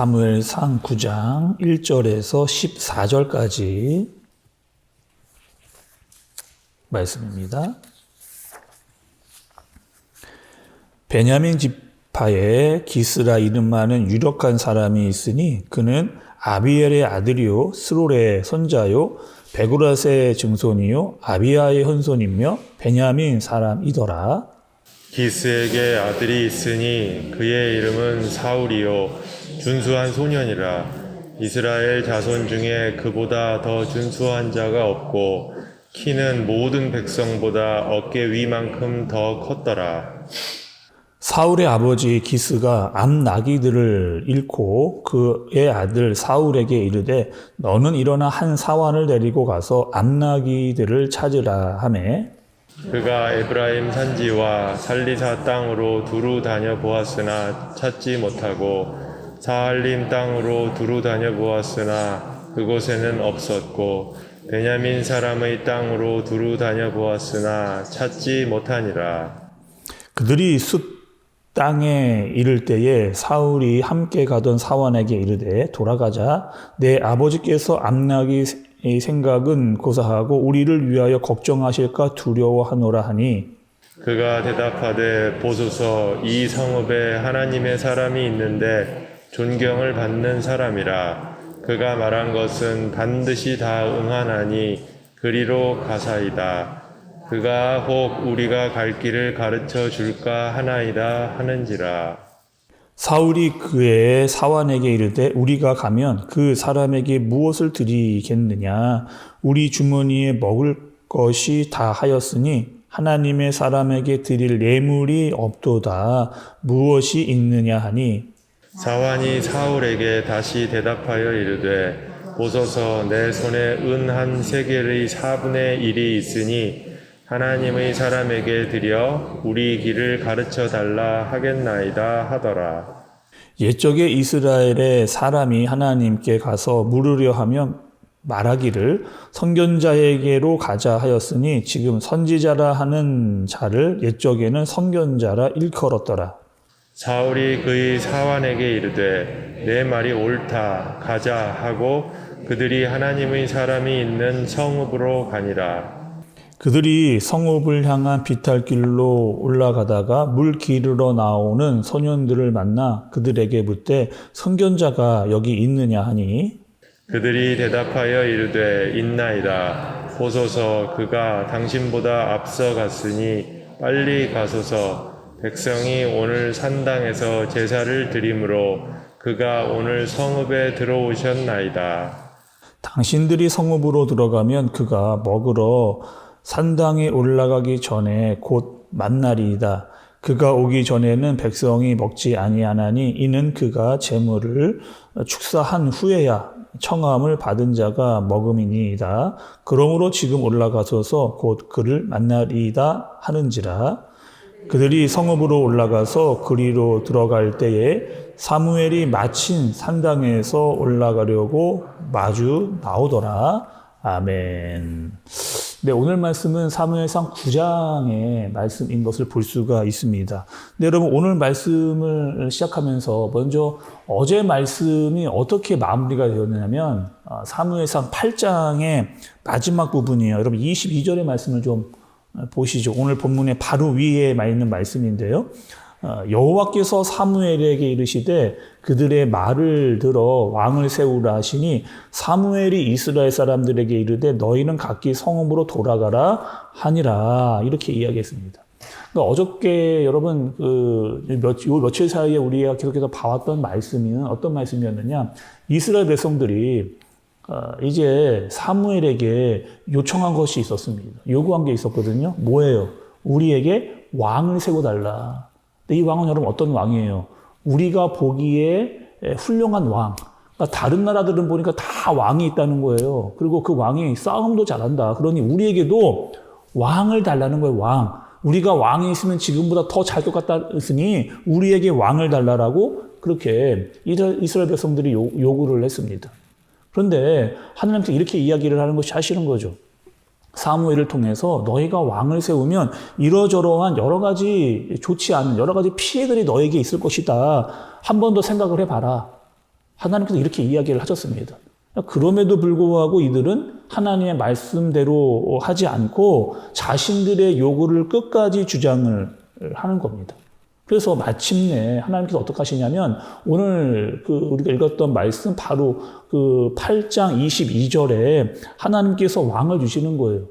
사무엘상 9장 1절에서 14절까지 말씀입니다. 베냐민 지파에 기스라 이름 많은 유력한 사람이 있으니 그는 아비엘의 아들이요 스롤의 손자요 베구라스의 증손이요 아비아의 현손이며 베냐민 사람이더라. 기스에게 아들이 있으니 그의 이름은 사울이요. 준수한 소년이라. 이스라엘 자손 중에 그보다 더 준수한 자가 없고 키는 모든 백성보다 어깨 위만큼 더 컸더라. 사울의 아버지 기스가 암나기들을 잃고 그의 아들 사울에게 이르되 너는 일어나 한 사환을 데리고 가서 암나기들을 찾으라 하매 그가 에브라임 산지와 살리사 땅으로 두루 다녀 보았으나 찾지 못하고 사할림 땅으로 두루 다녀 보았으나 그곳에는 없었고 베냐민 사람의 땅으로 두루 다녀 보았으나 찾지 못하니라. 그들이 숲 땅에 이를 때에 사울이 함께 가던 사환에게 이르되 돌아가자. 내 아버지께서 암나기 생각은 고사하고 우리를 위하여 걱정하실까 두려워하노라 하니 그가 대답하되 보소서 이 성읍에 하나님의 사람이 있는데 존경을 받는 사람이라. 그가 말한 것은 반드시 다 응하나니 그리로 가사이다. 그가 혹 우리가 갈 길을 가르쳐 줄까 하나이다 하는지라 사울이 그의 사환에게 이르되 우리가 가면 그 사람에게 무엇을 드리겠느냐? 우리 주머니에 먹을 것이 다 하였으니 하나님의 사람에게 드릴 예물이 없도다. 무엇이 있느냐 하니? 사환이 사울에게 다시 대답하여 이르되 보소서 내 손에 은 한 세겔의 4분의 1이 있으니 하나님의 사람에게 드려 우리 길을 가르쳐 달라 하겠나이다 하더라. 옛적에 이스라엘의 사람이 하나님께 가서 물으려 하면 말하기를 선견자에게로 가자 하였으니 지금 선지자라 하는 자를 옛적에는 선견자라 일컬었더라. 사울이 그의 사환에게 이르되 내 말이 옳다 가자 하고 그들이 하나님의 사람이 있는 성읍으로 가니라. 그들이 성읍을 향한 비탈길로 올라가다가 물 기르러 나오는 소년들을 만나 그들에게 묻되 선견자가 여기 있느냐 하니 그들이 대답하여 이르되 있나이다. 보소서 그가 당신보다 앞서 갔으니 빨리 가소서 백성이 오늘 산당에서 제사를 드림으로 그가 오늘 성읍에 들어오셨나이다. 당신들이 성읍으로 들어가면 그가 먹으러 산당에 올라가기 전에 곧 만날이다. 그가 오기 전에는 백성이 먹지 아니하나니 이는 그가 재물을 축사한 후에야 청함을 받은 자가 먹음이니이다. 그러므로 지금 올라가소서 곧 그를 만나리이다 하는지라. 그들이 성읍으로 올라가서 그리로 들어갈 때에 사무엘이 마친 산당에서 올라가려고 마주 나오더라. 아멘. 네, 오늘 말씀은 사무엘상 9장의 말씀인 것을 볼 수가 있습니다. 네, 여러분 오늘 말씀을 시작하면서 먼저 어제 말씀이 어떻게 마무리가 되었냐면 아, 사무엘상 8장의 마지막 부분이에요. 여러분 22절의 말씀을 좀 보시죠. 오늘 본문의 바로 위에 있는 말씀인데요. 어, 여호와께서 사무엘에게 이르시되 그들의 말을 들어 왕을 세우라 하시니 사무엘이 이스라엘 사람들에게 이르되 너희는 각기 성읍으로 돌아가라 하니라 이렇게 이야기했습니다. 그러니까 어저께 여러분 그 몇, 요 며칠 사이에 우리가 계속해서 봐왔던 말씀은 어떤 말씀이었느냐 이스라엘 백성들이 어, 이제 사무엘에게 요청한 것이 있었습니다. 요구한 게 있었거든요. 뭐예요? 우리에게 왕을 세워달라. 이 왕은 여러분 어떤 왕이에요? 우리가 보기에 훌륭한 왕. 그러니까 다른 나라들은 보니까 다 왕이 있다는 거예요. 그리고 그 왕이 싸움도 잘한다. 그러니 우리에게도 왕을 달라는 거예요, 왕. 우리가 왕이 있으면 지금보다 더 잘 것 같았으니 우리에게 왕을 달라라고 그렇게 이스라엘 백성들이 요구를 했습니다. 그런데 하나님께서 이렇게 이야기를 하는 것이 사실은 거죠. 사무엘을 통해서 너희가 왕을 세우면 이러저러한 여러 가지 좋지 않은 여러 가지 피해들이 너에게 있을 것이다. 한 번 더 생각을 해봐라. 하나님께서 이렇게 이야기를 하셨습니다. 그럼에도 불구하고 이들은 하나님의 말씀대로 하지 않고 자신들의 요구를 끝까지 주장을 하는 겁니다. 그래서 마침내 하나님께서 어떻게 하시냐면 오늘 그 우리가 읽었던 말씀 바로 그 8장 22절에 하나님께서 왕을 주시는 거예요.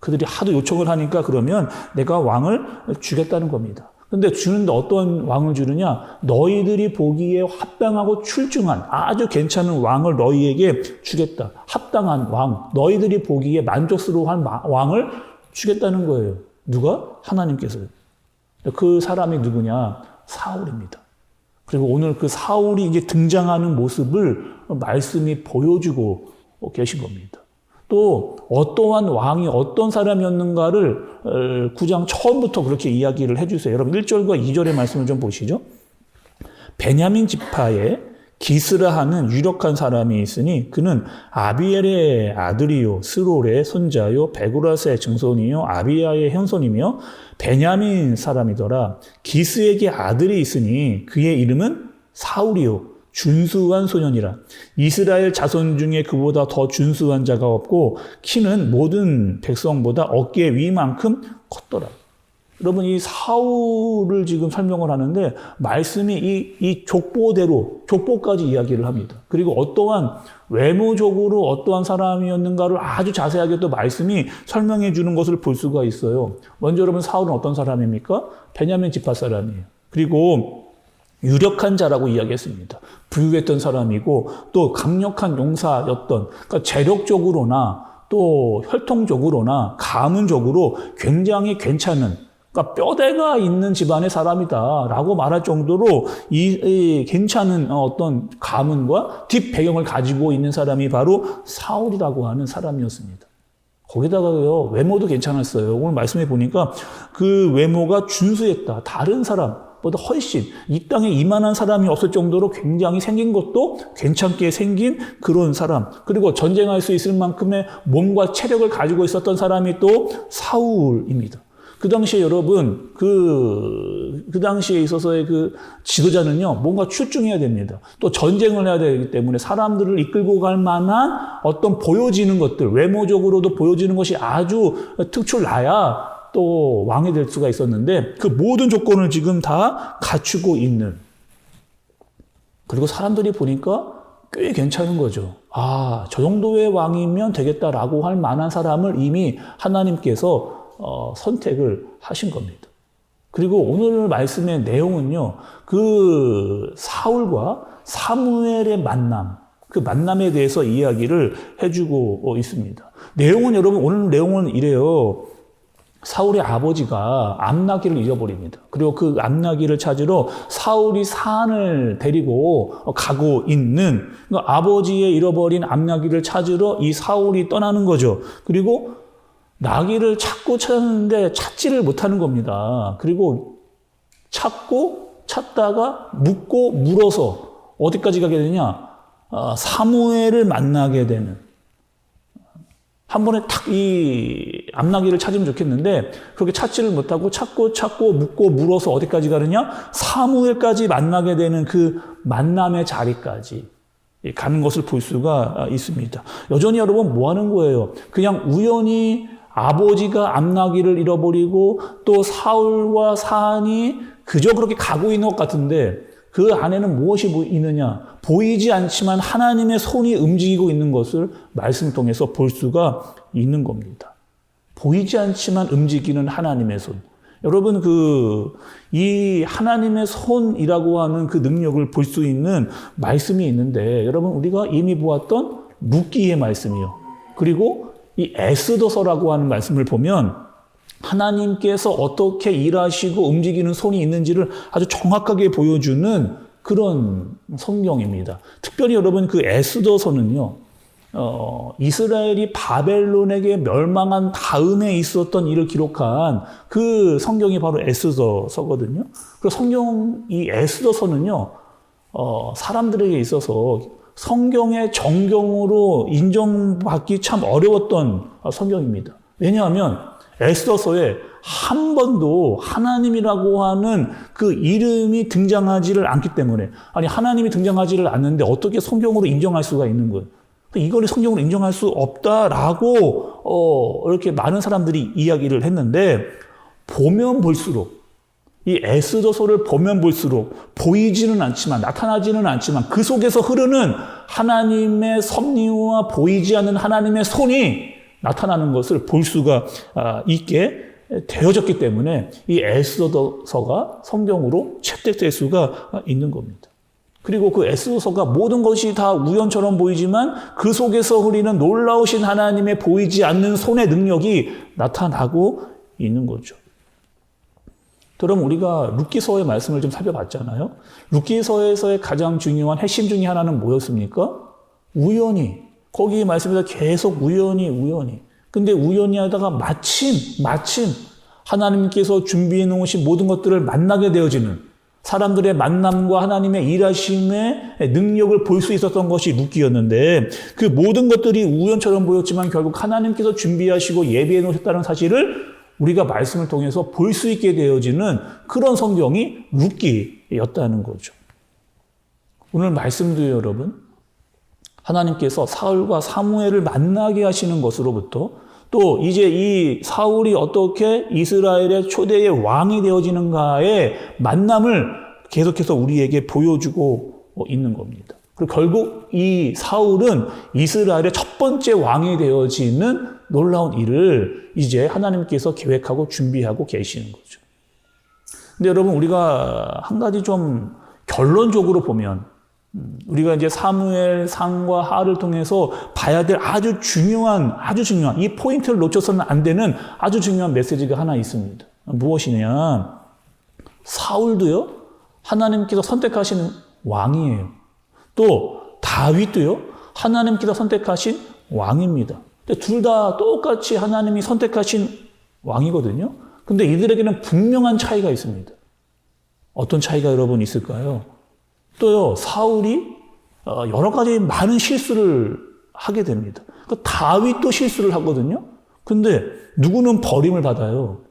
그들이 하도 요청을 하니까 그러면 내가 왕을 주겠다는 겁니다. 근데 주는데 어떤 왕을 주느냐? 너희들이 보기에 합당하고 출중한 아주 괜찮은 왕을 너희에게 주겠다. 합당한 왕, 너희들이 보기에 만족스러워한 마- 왕을 주겠다는 거예요. 누가? 하나님께서요. 그 사람이 누구냐? 사울입니다. 그리고 오늘 그 사울이 이제 등장하는 모습을 말씀이 보여주고 계신 겁니다. 또 어떠한 왕이 어떤 사람이었는가를 9장 처음부터 그렇게 이야기를 해주세요. 여러분 1절과 2절의 말씀을 좀 보시죠. 베냐민 지파에 기스라 하는 유력한 사람이 있으니 그는 아비엘의 아들이요 스롤의 손자요 베구라스의 증손이요 아비야의 형손이며 베냐민 사람이더라 기스에게 아들이 있으니 그의 이름은 사울이요 준수한 소년이라 이스라엘 자손 중에 그보다 더 준수한 자가 없고 키는 모든 백성보다 어깨 위만큼 컸더라. 여러분 이 사울을 지금 설명을 하는데 말씀이 이, 이 족보대로 족보까지 이야기를 합니다. 그리고 어떠한 외모적으로 어떠한 사람이었는가를 아주 자세하게 또 말씀이 설명해 주는 것을 볼 수가 있어요. 먼저 여러분 사울은 어떤 사람입니까? 베냐민 지파 사람이에요. 그리고 유력한 자라고 이야기했습니다. 부유했던 사람이고 또 강력한 용사였던 그러니까 재력적으로나 또 혈통적으로나 가문적으로 굉장히 괜찮은 그러니까 뼈대가 있는 집안의 사람이다라고 말할 정도로 이, 이 괜찮은 어떤 가문과 뒷 배경을 가지고 있는 사람이 바로 사울이라고 하는 사람이었습니다. 거기다가요 외모도 괜찮았어요. 오늘 말씀해 보니까 그 외모가 준수했다. 다른 사람보다 훨씬 이 땅에 이만한 사람이 없을 정도로 굉장히 생긴 것도 괜찮게 생긴 그런 사람. 그리고 전쟁할 수 있을 만큼의 몸과 체력을 가지고 있었던 사람이 또 사울입니다. 그 당시에 여러분, 그, 그 당시에 있어서의 그 지도자는요, 뭔가 출중해야 됩니다. 또 전쟁을 해야 되기 때문에 사람들을 이끌고 갈 만한 어떤 보여지는 것들, 외모적으로도 보여지는 것이 아주 특출나야 또 왕이 될 수가 있었는데 그 모든 조건을 지금 다 갖추고 있는. 그리고 사람들이 보니까 꽤 괜찮은 거죠. 아, 저 정도의 왕이면 되겠다라고 할 만한 사람을 이미 하나님께서 어, 선택을 하신 겁니다. 그리고 오늘 말씀의 내용은요, 그 사울과 사무엘의 만남, 그 만남에 대해서 이야기를 해주고 있습니다. 내용은 여러분, 오늘 내용은 이래요. 사울의 아버지가 암나기를 잃어버립니다. 그리고 그 암나기를 찾으러 사울이 산을 데리고 가고 있는 그 아버지의 잃어버린 암나기를 찾으러 이 사울이 떠나는 거죠. 그리고 나귀를 찾고 찾았는데 찾지를 못하는 겁니다. 그리고 찾고 찾다가 묻고 물어서 어디까지 가게 되냐? 아, 사무엘을 만나게 되는. 한 번에 탁 이 암나귀를 찾으면 좋겠는데 그렇게 찾지를 못하고 찾고 찾고 묻고 물어서 어디까지 가느냐? 사무엘까지 만나게 되는 그 만남의 자리까지 가는 것을 볼 수가 있습니다. 여전히 여러분 뭐 하는 거예요? 그냥 우연히 아버지가 암나귀를 잃어버리고 또 사울과 사안이 그저 그렇게 가고 있는 것 같은데 그 안에는 무엇이 있느냐? 보이지 않지만 하나님의 손이 움직이고 있는 것을 말씀 통해서 볼 수가 있는 겁니다. 보이지 않지만 움직이는 하나님의 손. 여러분 그 이 하나님의 손이라고 하는 그 능력을 볼 수 있는 말씀이 있는데 여러분 우리가 이미 보았던 룻기의 말씀이요. 그리고 이 에스더서라고 하는 말씀을 보면 하나님께서 어떻게 일하시고 움직이는 손이 있는지를 아주 정확하게 보여주는 그런 성경입니다. 특별히 여러분 그 에스더서는요. 어, 이스라엘이 바벨론에게 멸망한 다음에 있었던 일을 기록한 그 성경이 바로 에스더서거든요. 그 성경 이 에스더서는요. 어, 사람들에게 있어서 성경의 정경으로 인정받기 참 어려웠던 성경입니다. 왜냐하면 에스더서에 한 번도 하나님이라고 하는 그 이름이 등장하지를 않기 때문에 아니 하나님이 등장하지를 않는데 어떻게 성경으로 인정할 수가 있는 거예요? 이거를 성경으로 인정할 수 없다라고 어, 이렇게 많은 사람들이 이야기를 했는데 보면 볼수록 이 에스더서를 보면 볼수록 보이지는 않지만 나타나지는 않지만 그 속에서 흐르는 하나님의 섭리와 보이지 않는 하나님의 손이 나타나는 것을 볼 수가 아, 있게 되어졌기 때문에 이 에스더서가 성경으로 채택될 수가 있는 겁니다. 그리고 그 에스더서가 모든 것이 다 우연처럼 보이지만 그 속에서 흐리는 놀라우신 하나님의 보이지 않는 손의 능력이 나타나고 있는 거죠. 그럼 우리가 룻기서의 말씀을 좀 살펴봤잖아요. 룻기서에서의 가장 중요한 핵심 중에 하나는 뭐였습니까? 우연히. 거기 말씀에서 계속 우연히 우연히. 근데 우연히 하다가 마침 마침 하나님께서 준비해 놓으신 모든 것들을 만나게 되어지는 사람들의 만남과 하나님의 일하심의 능력을 볼 수 있었던 것이 룻기였는데 그 모든 것들이 우연처럼 보였지만 결국 하나님께서 준비하시고 예비해 놓으셨다는 사실을 우리가 말씀을 통해서 볼 수 있게 되어지는 그런 성경이 룻기였다는 거죠. 오늘 말씀도 여러분 하나님께서 사울과 사무엘을 만나게 하시는 것으로부터 또 이제 이 사울이 어떻게 이스라엘의 초대의 왕이 되어지는가의 만남을 계속해서 우리에게 보여주고 있는 겁니다. 그리고 결국 이 사울은 이스라엘의 첫 번째 왕이 되어지는 놀라운 일을 이제 하나님께서 계획하고 준비하고 계시는 거죠. 근데 여러분 우리가 한 가지 좀 결론적으로 보면 음, 우리가 이제 사무엘 상과 하를 통해서 봐야 될 아주 중요한 아주 중요한 이 포인트를 놓쳐서는 안 되는 아주 중요한 메시지가 하나 있습니다. 무엇이냐? 사울도요 하나님께서 선택하시는 왕이에요. 또 다윗도요 하나님께서 선택하신 왕입니다. 둘 다 똑같이 하나님이 선택하신 왕이거든요. 근데 이들에게는 분명한 차이가 있습니다. 어떤 차이가 여러분 있을까요? 또요, 사울이 어, 여러 가지 많은 실수를 하게 됩니다. 그 다윗도 실수를 하거든요. 근데 누구는 버림을 받아요.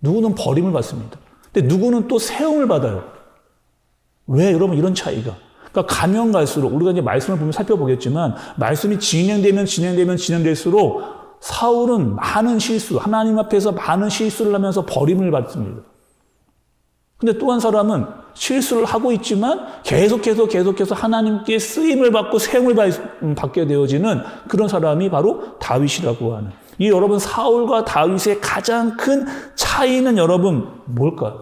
누구는 버림을 받습니다. 근데 누구는 또 세움을 받아요. 왜 여러분 이런 차이가? 그러니까 가면 갈수록 우리가 이제 말씀을 보면 살펴보겠지만 말씀이 진행되면 진행되면 진행될수록 사울은 많은 실수, 하나님 앞에서 많은 실수를 하면서 버림을 받습니다. 근데 또 한 사람은 실수를 하고 있지만 계속해서 계속해서 하나님께 쓰임을 받고 세움을 받게 되어지는 그런 사람이 바로 다윗이라고 하는. 이 여러분 사울과 다윗의 가장 큰 차이는 여러분 뭘까요?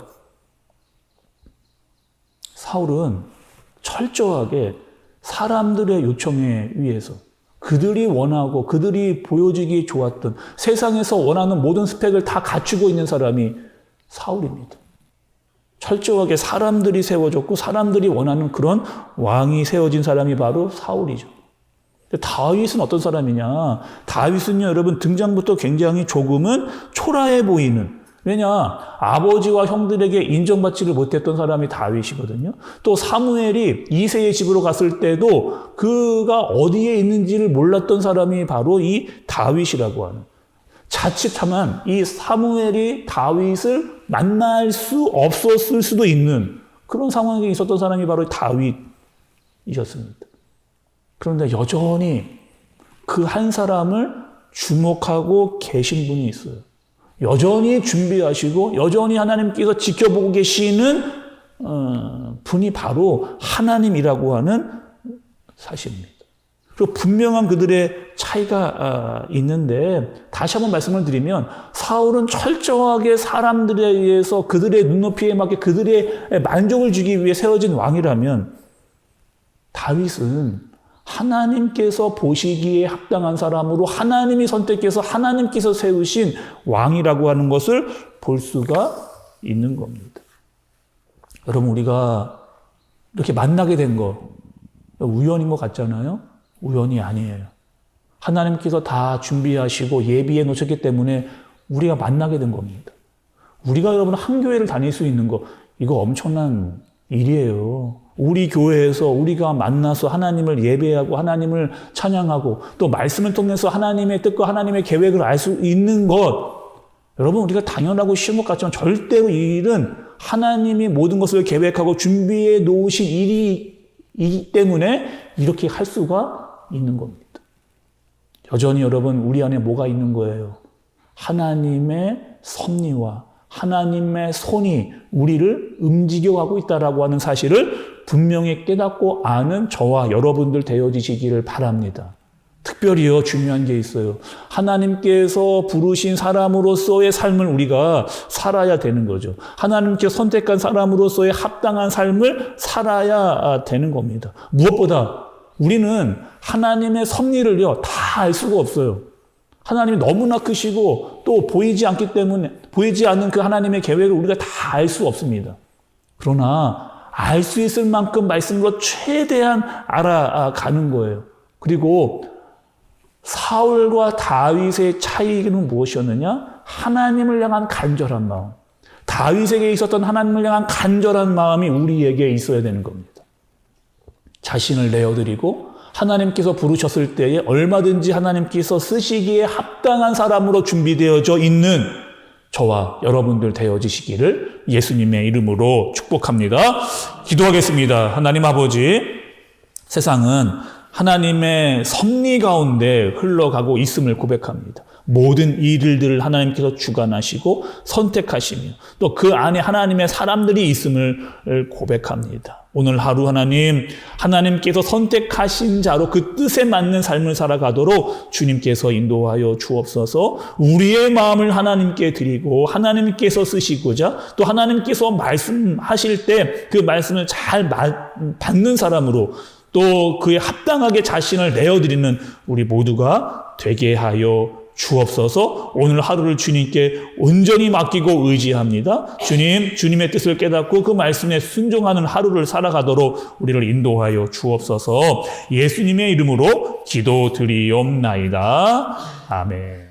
사울은 철저하게 사람들의 요청에 의해서 그들이 원하고 그들이 보여지기 좋았던 세상에서 원하는 모든 스펙을 다 갖추고 있는 사람이 사울입니다. 철저하게 사람들이 세워졌고 사람들이 원하는 그런 왕이 세워진 사람이 바로 사울이죠. 다윗은 어떤 사람이냐? 다윗은요, 여러분 등장부터 굉장히 조금은 초라해 보이는 왜냐 아버지와 형들에게 인정받지를 못했던 사람이 다윗이거든요. 또 사무엘이 이세의 집으로 갔을 때도 그가 어디에 있는지를 몰랐던 사람이 바로 이 다윗이라고 하는. 자칫하면 이 사무엘이 다윗을 만날 수 없었을 수도 있는 그런 상황에 있었던 사람이 바로 다윗이셨습니다. 그런데 여전히 그 한 사람을 주목하고 계신 분이 있어요. 여전히 준비하시고 여전히 하나님께서 지켜보고 계시는 어, 분이 바로 하나님이라고 하는 사실입니다. 그리고 분명한 그들의 차이가 아, 있는데 다시 한번 말씀을 드리면 사울은 철저하게 사람들에 의해서 그들의 눈높이에 맞게 그들의 만족을 주기 위해 세워진 왕이라면 다윗은 하나님께서 보시기에 합당한 사람으로 하나님이 선택해서 하나님께서 세우신 왕이라고 하는 것을 볼 수가 있는 겁니다. 여러분 우리가 이렇게 만나게 된 거 우연인 것 같잖아요. 우연이 아니에요. 하나님께서 다 준비하시고 예비해 놓으셨기 때문에 우리가 만나게 된 겁니다. 우리가 여러분 한 교회를 다닐 수 있는 거 이거 엄청난 일이에요. 우리 교회에서 우리가 만나서 하나님을 예배하고 하나님을 찬양하고 또 말씀을 통해서 하나님의 뜻과 하나님의 계획을 알 수 있는 것 여러분 우리가 당연하고 쉬운 것 같지만 절대로 이 일은 하나님이 모든 것을 계획하고 준비해 놓으신 일이기 때문에 이렇게 할 수가 있는 겁니다. 여전히 여러분 우리 안에 뭐가 있는 거예요? 하나님의 섭리와 하나님의 손이 우리를 움직여가고 있다라고 하는 사실을 분명히 깨닫고 아는 저와 여러분들 되어지시기를 바랍니다. 특별히요 중요한 게 있어요. 하나님께서 부르신 사람으로서의 삶을 우리가 살아야 되는 거죠. 하나님께 선택한 사람으로서의 합당한 삶을 살아야 되는 겁니다. 무엇보다 우리는 하나님의 섭리를요 다 알 수가 없어요. 하나님이 너무나 크시고 또 보이지 않기 때문에 보이지 않는 그 하나님의 계획을 우리가 다 알 수 없습니다. 그러나 알 수 있을 만큼 말씀으로 최대한 알아가는 거예요. 그리고 사울과 다윗의 차이는 무엇이었느냐? 하나님을 향한 간절한 마음. 다윗에게 있었던 하나님을 향한 간절한 마음이 우리에게 있어야 되는 겁니다. 자신을 내어드리고 하나님께서 부르셨을 때에 얼마든지 하나님께서 쓰시기에 합당한 사람으로 준비되어져 있는 저와 여러분들 되어지시기를 예수님의 이름으로 축복합니다. 기도하겠습니다. 하나님 아버지, 세상은 하나님의 섭리 가운데 흘러가고 있음을 고백합니다. 모든 일들을 하나님께서 주관하시고 선택하시며 또 그 안에 하나님의 사람들이 있음을 고백합니다. 오늘 하루 하나님, 하나님께서 선택하신 자로 그 뜻에 맞는 삶을 살아가도록 주님께서 인도하여 주옵소서 우리의 마음을 하나님께 드리고 하나님께서 쓰시고자 또 하나님께서 말씀하실 때 그 말씀을 잘 받는 사람으로 또 그에 합당하게 자신을 내어드리는 우리 모두가 되게 하여 주옵소서 오늘 하루를 주님께 온전히 맡기고 의지합니다. 주님, 주님의 뜻을 깨닫고 그 말씀에 순종하는 하루를 살아가도록 우리를 인도하여 주옵소서 예수님의 이름으로 기도 드리옵나이다. 아멘.